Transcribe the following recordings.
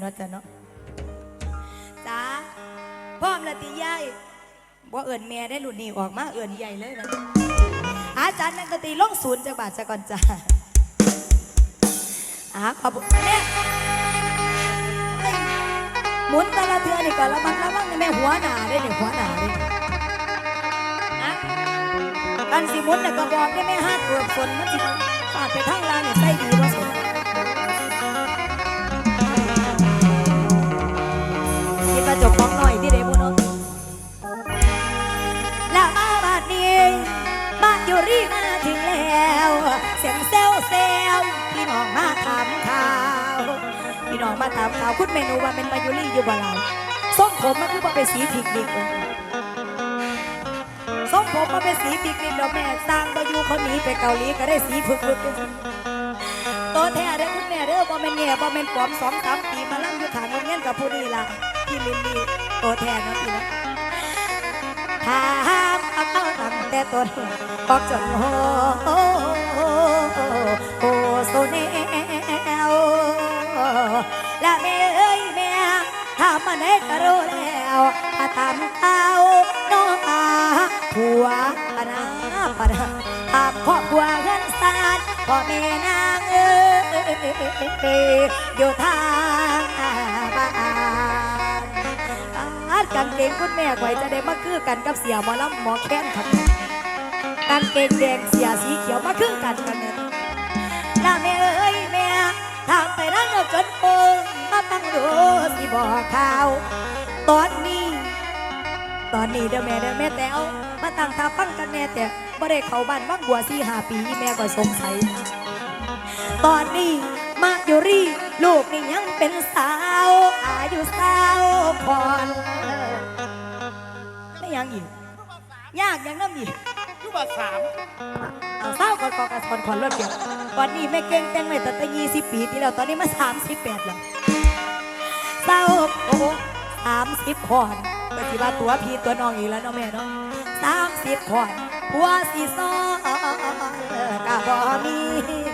เนาะจ้ะเนาะจ้าพร้อมละติยายบ่เอิ่นแม่ได้รุ่นนี้ออกมาเอิ่นใหญ่เลยนะอาจารย์นักดนตรีลงศูนย์จักบาทซะก่อนจ้าอาขอบคุณแม่ยหมุนแต่ละเทือนี่ก็ระมัดระวังนี่แม่หัวหนาได้นี่ยหัวหนาได้อะกันสิมุนน่ะก็บอกได้แม่ห้าตัวฝนมันสิฟาดไปทางล่างเนี่ยใส่ดีว่าสนาถามข่าวพี่น้องมาถามข่าวคุณเมนูว่าเป็นมายุรีอยู่บ่เราส้มผมมันคือว่าเป็นสีผิกดิกเลยส้มผมมาเป็นสีผิกดิกแล้วแม่สร้างมาอยู่เขาหนีไปเกาหลีก็ได้สีผึกๆกันตัวแท้เด้อคุณแม่เด้อบ่แม่นแง่บ่แม่นปลอมสองสามปีมาลั่งอยู่ข้างโรงเรียนกับผู้นี้ล่ะพี่ลิลลี่ตัวแทนเนาะพี่เนะถามเอาเข้าตั้งแต่ต้นบอกจนโหโอโซเน ลและแม่เอ้ยแม่ถามาไหนก็รู้แล้วถ้าตามเขาน้องอาผัวปนาปนาถามครอบครัวเงินสานพ่อแม่นางเอ้ยอยู่ทางบ้านอาดกางเกงคุณแม่ไว้จะได้มาคือกันกับเสียหมอลำหมอแค้นครับกางเกงแดงเสียสีเขียวมาคือกันกัน จนโป่งมาตั้งดูสิบอกข่าว ตอนนี้ ตอนนี้เด้อแม่เด้อแม่แต้วมาตั้งท่าฟังกันแม่แต่บ่ได้เข้าบ้านบ้างบัวสี่ห้าปีแม่ก็สงสัย ตอนนี้มาอยู่รีลูกนี่ยังเป็นสาว อายุสาวพอไม่ยังอีกยากยังน้ำอีกลูกบาสาม เอาสาก่อนก่อนก่อนก่อนรถเดียวตอนนี้แม่เก่งแต่งไว้ตั้งแต่ยี่สิบปีที่แล้วตอนนี้มาสามสิบแปดแล้วสาโอ้สามสิบคนก็สิว่าตัวพี่ตัวน้องอีกแล้วเนาะแม่เนาะสามสิบคนผัวสีซ้อนกะบ่มี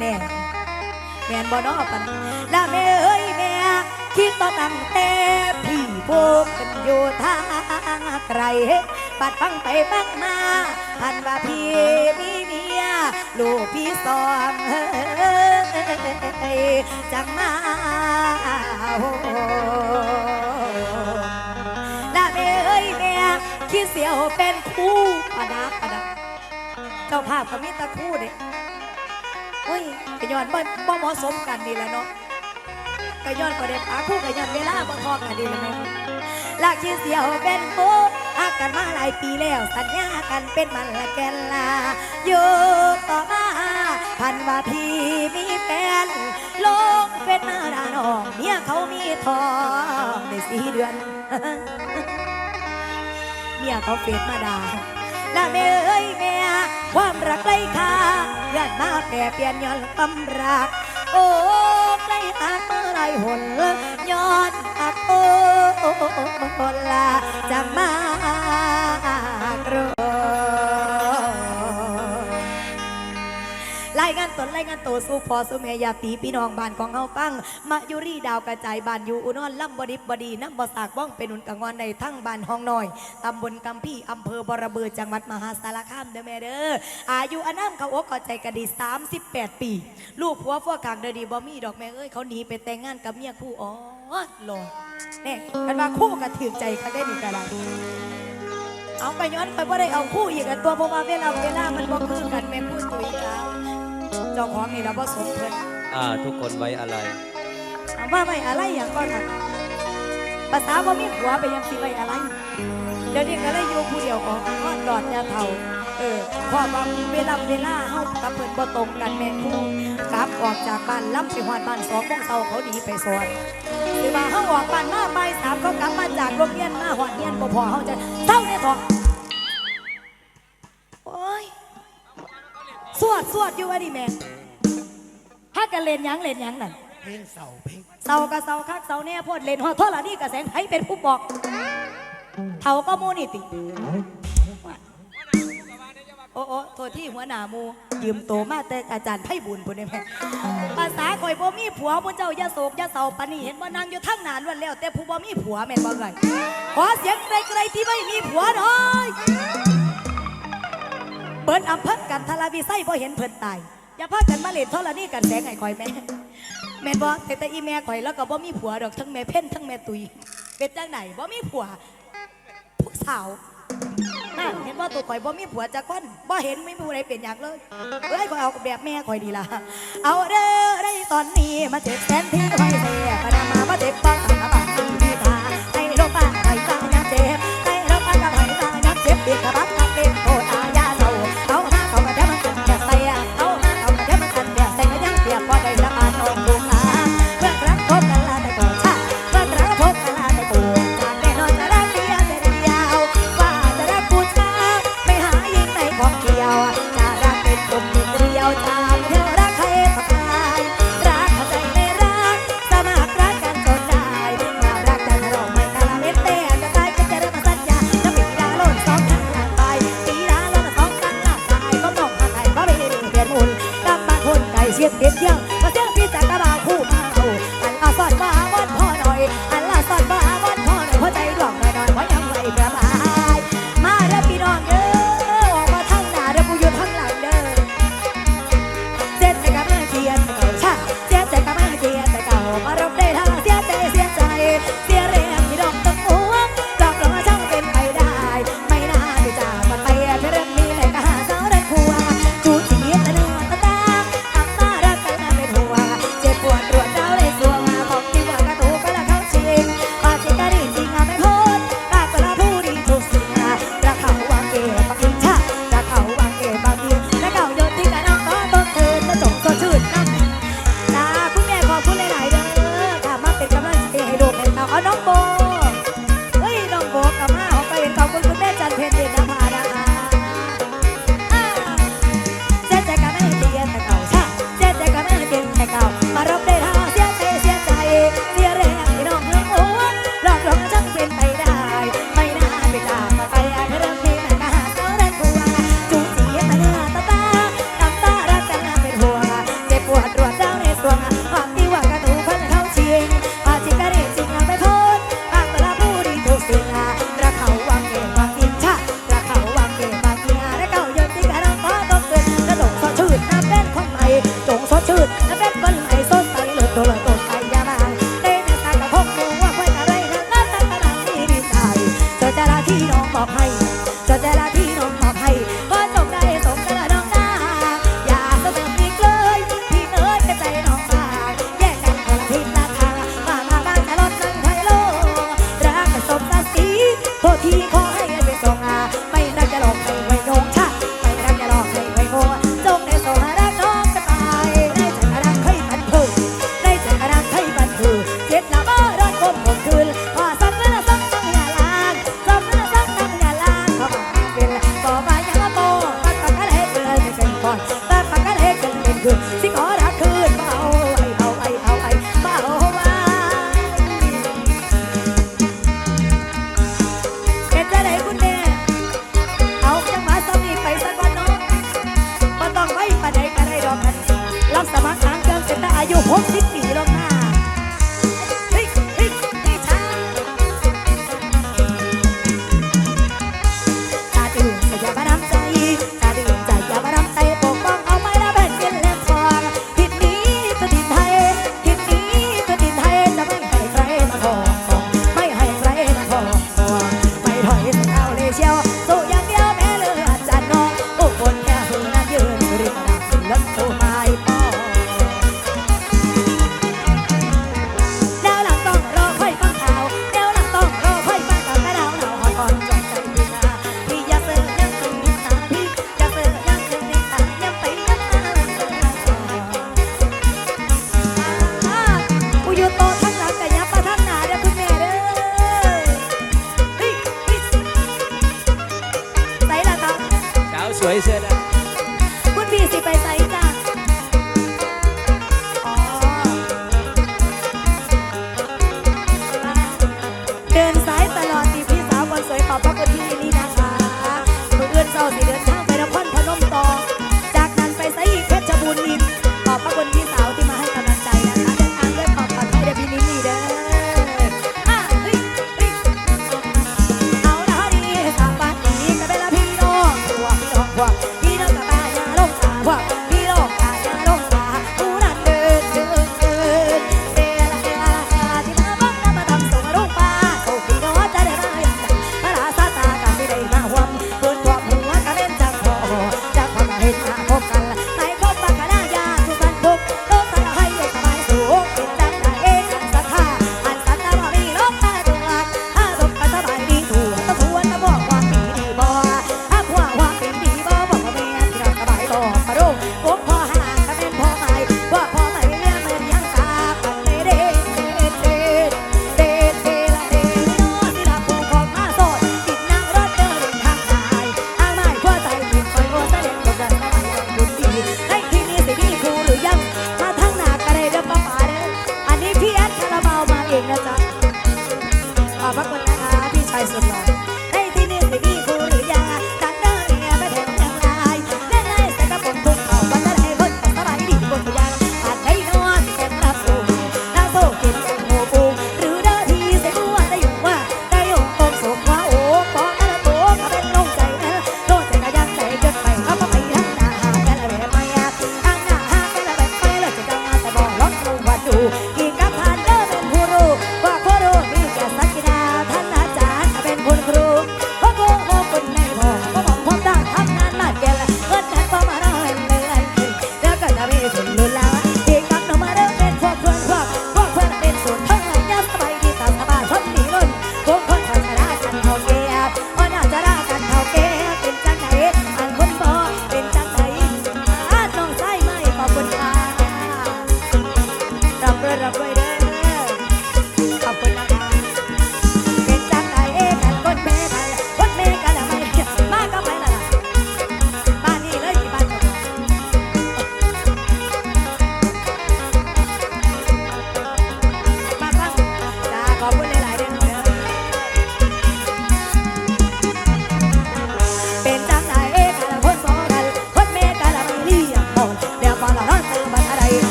แน่แม่นบ่เนอปันแล้วแม่เอ้ยแม่คิดต่อตั้งแต่พี่พวกกันอยู่ทางไกลปัดฟังไปฟังมาพันว่าพี่มี ลูกพี่สองเฮยจังมาแล้วแม่เอ้ยแม่คิดเสียวเป็นคู่ปะนะปะนะเจ้าภาพก็มีแตะคู่เด็เฮ้ยกย้อนบ่บ่เหมาะสมกันนี่แหละเนาะกย้อนก็ได้ปาคู่กย้อนเวลาบ่ทอกันนี่แหละเนาะลักชื่อเสียวเป็นโบฮั กันมาหลายปีแล้ว สัญญากันเป็นมันละแกนลาอยู่ต่อมาพันว่าพี่มีแฟนลงเป็นมาดาน้องเมียเขามีทองได้สี่เดือนเมียเขาเฟซมาดาละแม่เอ้ยแม่ความรักไร้ค่าเลื่อนมาแปรเปลี่ยนย้อนความรัก โอ้ใกล้หักเมื่อไรหนย้อนหักโอ้ลาจะมา ตนรายงานตัวสู่พอสู่แม่ยาตีพี่น้องบ้านของเฮาฟังมายุรีดาวกระจายบ้านอยู่อุนอนลำบดิบบดีน้ำบ่สากบ้องเป็นอุนกังวอนในทั้งบ้านห้องน้อยตำบลกำพี่อำเภอบรบือจังหวัดมหาสารคามเด้อแม่เด้ออายุอนามเขาอกเขาใจกะดี 38 ปี ลูกผัวฟัวกลางเดอดีบ่มีดอกแม่เอ้ยเขาหนีไปแต่งงานกับเมียคู่อ๋อหลอแน่กันว่าคู่กระถือใจเขาได้นี่กะละเอาไปย้อนไปว่าได้เอาคู่อีกอันตัวเพราะว่าเวลาเวลามันบ่คือกันแม่พูดตุยจ้า เจ้าของนี่เราบ่สมเพิ่นอ่า ทุกคนไว้อะไร เอาว่าไม่อะไรอย่างก่อนค่ะภาษาบ่มีผัวไปยังสิไว้อะไร เดี๋ยวนี้ก็เลยอยู่ผู้เดียวของทอดดอดยาเท่า เออเพราะว่าเวลาเวลาเฮากับเพิ่นบ่ตรงกันแม่ครูกลับออกจากบ้านล้ำไปฮอดบ้านสองโมงเช้าเขาหนีไปสอนหรือว่าเฮาออกบ้านมาบ่ายสามเขากลับมาจากโรงเรียนมาฮอดเรียนบ่พอเฮาจะเศร้าเนี่ยพอโวดสวดอยู่ว่าดิแม่ถ้ากันเล่นยังเล่นยังนั่นเพลงเสาเพลงเสากับเสาคักเสาแน่พอดเล่นหอดเท่าละนี่กระแสงห้เป็นผู้บอกเท่าก็มูนี่ติโอ้โอ้โทษที่หัวหน้ามูยืมโตมาแต่อาจารย์ไพ่บุญปุ่นเด้แม่ภาษาคอยบ่มีผัวบนเจ้าย่าโศกย่าเศร้าปนีเห็นบ่นางอยู่ทั้งนานวันแล้ว แต่ผู้บ่มีผัวแม่นบ่ไงขอเสียงไกลๆที่ไม่มีผัวหน่อย เปิดอำเภอกันทาราวีไส้พอเห็นเพิ่นตาย อย่าพ่อกันมาเล่นทรนี่กันแสงไอ้คอยแม่แม่นบ่แต่แต่อีแม่คอยแล้วก็บ่มีผัวดอกทั้งแม่เพ่นทั้งแม่ตุยเป็นจังไหนบ่มีผัวผู้สาวน่นเห็นว่าตัวคอยบ่มีผัวจักคนบ่เห็นไม่มีผู้ใดเปลี่ยนอย่างเลยเอ้ยข่อยเอาแบบแม่คอยดีละเอาเด้อได้ตอนนี้มาเจ็บแสนที่คอยเสียพนามาบ่เจ็บป้องทำมาบัง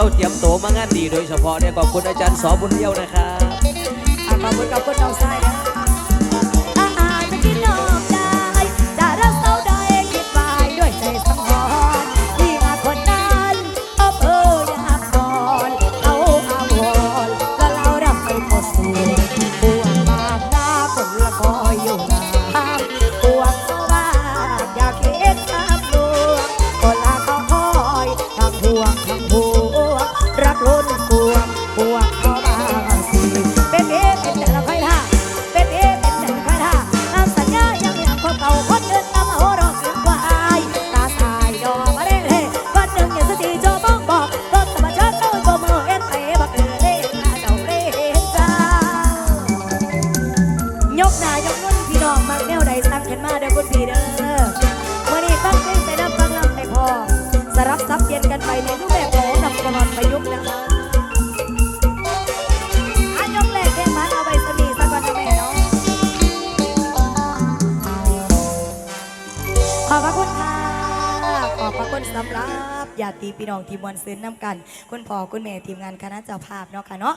เราเตรียมโตมางานดีโดยเฉพาะเนี่ยขอบคุณอาจารย์สอบุญเลี้ยวนะครับขอบคุณขอบคุณน้องรายนะ น้องทีมวันซื้อน้ำกัน คุณพ่อคุณแม่ทีมงานคณะเจ้าภาพเนาะค่ะเนาะ